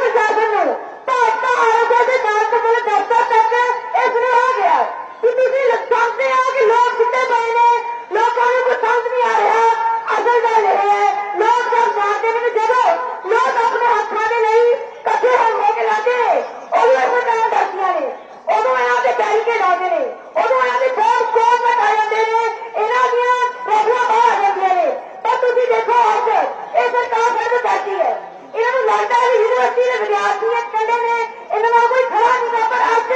Democrats ਲੱਗਦਾ ਵੀ university ਦੇ ਵਿਦਿਆਰਥੀ ਇਹ ਕਹਿੰਦੇ ਨੇ ਇਹਨਾਂ ਨਾਲ ਕੋਈ ਖੜਾ ਨਹੀਂ ਪਰ ਅੱਜ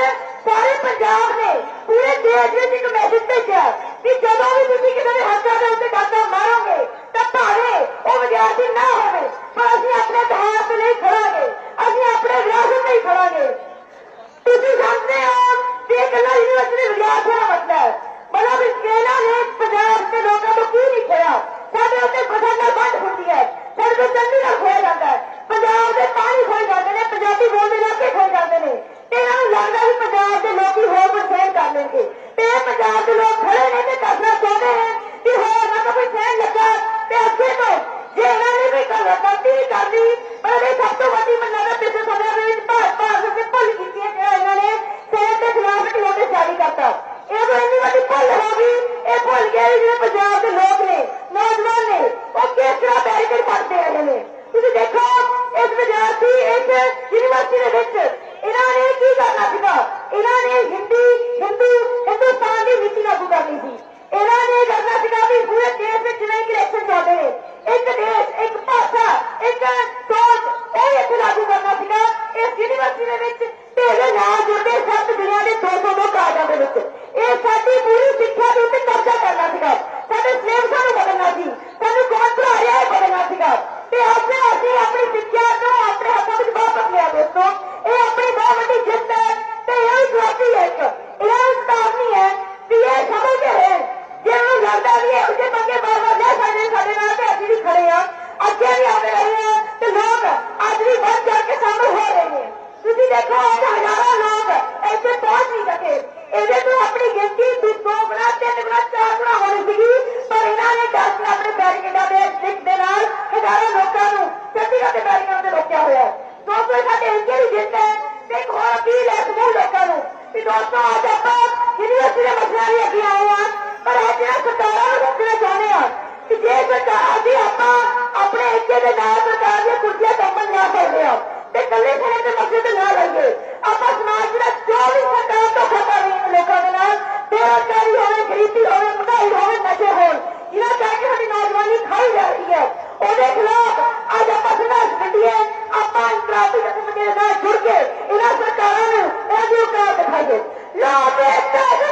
ਸਾਰੇ ਪੰਜਾਬ ਨੇ ਪੂਰੇ ਦੇਸ਼ ਵਿੱਚ ਇੱਕ ਮੈਸੇਜ ਭੇਜਿਆ ਕਿ ਜਦੋਂ ਵੀ ਤੁਸੀਂ ਕਿਸੇ ਦੇ ਹੱਥਾਂ ਦੇ ਉੱਤੇ ਡਾਕਾ ਮਾਰੋਗੇ ਤਾਂ ਭਾਵੇਂ ਉਹ ਵਿਦਿਆਰਥੀ ਨਾ ਹੋਵੇ ਰਾਸ਼ਟਰਵਾਦੀ ਮੰਨਣਾ ਪਿੱਛੇ ਸਮੇਂ ਦੇ ਵਿੱਚ ਭਾਰਤ ਭਾਰਤ ਦੇ ਭੁੱਲ ਕੀਤੀਆਂ ਜਿਹੜਾ ਇਹਨਾਂ ਨੇ ਸਿਹਤ ਦੇ ਖਿਲਾਫ ਇੱਕ ਨੋਟਿਸ ਜਾਰੀ ਕਰਤਾ ਇਹ ਤਾਂ ਇੰਨੀ ਵੱਡੀ ਭੁੱਲ ਹੋ ਗਈ ਇਹ ਭੁੱਲ ਗਏ ਵੀ ਜਿਹੜੇ ਪੰਜਾਬ ਦੇ ਲੋਕ ਨੇ ਨੌਜਵਾਨ ਨੇ ਉਹ ਕਿਸ ਤਰ੍ਹਾਂ ਬੈਰੀਕੇਡ ਫੜਦੇ ਆ ਇਹਨਾਂ ਨੇ ਤੁਸੀਂ ਦੇਖੋ ਇਸ ਵਿਦਿਆਰਥੀ ਇਸ ਯੂਨੀਵਰਸਿਟੀ ਦੇ ਵਿੱਚ ਇਹਨਾਂ ਨੇ ਕੀ ਕਰਨਾ ਸੀਗਾ ਇਹਨਾਂ ਨੇ ਹਿੰਦੀ ਹਿੰਦੂ ਹਿੰਦੁਸਤਾਨ ਦੀ ਨੀਤੀ ਲਾਗੂ ਕਰਨੀ ਸੀ ਇਹਨਾਂ ਨੇ ਕਰਨਾ ਸੀਗਾ ਵੀ ਪੂਰੇ ਦੇਸ਼ ਵਿੱਚ ਜਿਹੜੇ ਇਲੈਕਸ਼ਨ ਚੱਲਦੇ ਨੇ ਇੱਕ ਦੇਸ਼ ਇੱਕ ਭਾਸ਼ਾ ਇੱਕ ਸੋਚ ਉਹ ਇੱਥੇ ਲਾਗੂ ਕਰਨਾ ਸੀਗਾ ਇਸ ਯੂਨੀਵਰਸਿਟੀ ਦੇ ਵਿੱਚ ਢੇਰੇ ਨਾਲ ਜੁੜਦੇ ਸੱਤ ਦੁਨੀਆਂ ਦੇ 202 ਕਾਜਾਂ ਦੇ ਵਿੱਚ ਇਹ ਸਾਡੀ ਪੂਰੀ ਸਿੱਖਿਆ ਦੇ ਉੱਤੇ ਕਬਜ਼ਾ ਕਰਨਾ ਸੀਗਾ ਸਾਡੇ ਸਲੇਵਸਾਂ ਨੂੰ ਬਦਲਣਾ ਸੀ ਸਾਨੂੰ ਕੌਣ ਪੜਾ ਰਿਹਾ ਹੈ ਬਦਲਣਾ ਸੀਗਾ ਤੇ ਅਸੀਂ ਅਸੀਂ ਆਪਣੀ ਸਿੱਖਿਆ ਤੋਂ ਆਪਣੇ ਹੱਥਾਂ ਵਿੱਚ ਵਾਪਸ ਲਿਆ ਦੋਸਤੋ ਇਹ ਆਪਣੀ ਬਹੁਤ ਵੱਡੀ ਜਿੱਤ ਹੈ ਤੇ ਇਹ ਜਵਾਬੀ ਹੈ ਇੱਕ ਇਹ ਸਤਾਵਨੀ ਹੈ ਕਿ ਇਹ ਸਮਝ ਸਮਝਦੇ ਹੈ ਜੇ ਉਹ ਲੱਗਦਾ ਵੀ ਇਹ ਉਹਦੇ ਮੰਗੇ ਬਾਰ ਬਾਰ ਲੈ ਸਾਡੇ ਸਾਡੇ ਨਾਲ ਤੇ ਅੱਜ ਵੀ ਖੜੇ ਆ ਅੱਗੇ ਵੀ ਆਉਂਦੇ ਰਹੇ ਆ ਤੇ ਲੋਕ ਅੱਜ ਵੀ ਵੱਧ ਚੜ ਕੇ ਸਾਹਮਣੇ ਹੋ ਰਹੇ ਨੇ ਤੁਸੀਂ ਦੇਖੋ ਅੱਜ ਹਜ਼ਾਰਾਂ ਲੋਕ ਇੱਥੇ ਪਹੁੰਚ ਨਹੀਂ ਸਕੇ ਇਹਦੇ ਤੋਂ ਆਪਣੀ ਗਿਣਤੀ ਦੋ ਗੁਣਾ ਤਿੰਨ ਗੁਣਾ ਚਾਰ ਗੁਣਾ ਹੋਣੀ ਸੀਗੀ ਪਰ ਇਹਨਾਂ ਨੇ ਦੱਸ ਆਪਣੇ ਬੈਰੀਕੇਡਾਂ ਦੇ ਸਿੱਖ ਦੇ ਨਾਲ ਹਜ਼ਾਰਾਂ ਲੋਕਾਂ ਨੂੰ ਚੱਟੀਆਂ ਦੇ ਬੈਰੀਕੇਡਾਂ ਦੇ ਰੋਕਿਆ ਹੋਇਆ ਦੋ ਕੋਈ ਸਾਡੇ ਇੰਜੇ ਵੀ ਜਿੱਤ ਹੈ ਤੇ ਇੱਕ ਹੋਰ ਅਪੀਲ ਹੈ ਸਮੂਹ ਲੋਕਾਂ ਨੂੰ ਕਿ ਦੋਸਤੋ ਅੱਜ ਆਪਾਂ ਯੂਨੀਵਰਸਿਟੀ ਦੇ ਮਸਲਿਆਂ ਦੀ ਅੱਗੇ કે બેકાદી અપા અપને એકે ને નામ બતાવે કુર્સી તો બનવા સગે આપ દે કલે ફોને પરસે ને ના રહેગે અપસ ના કે જોવી સકાત તો ખતરી લોકા બના તે આ કરી હોય ભીતિ હોને નહી રોમ મચે હો ઇના તાકે ને નોજવાની ખાઈ જતી હે ઓ દેખ લો આ જ અપના સડિયે અપના પ્રાતિક સમટીને ના જોડકે ઇને સરકારાને એ જોકા દેખાયે જા આટકે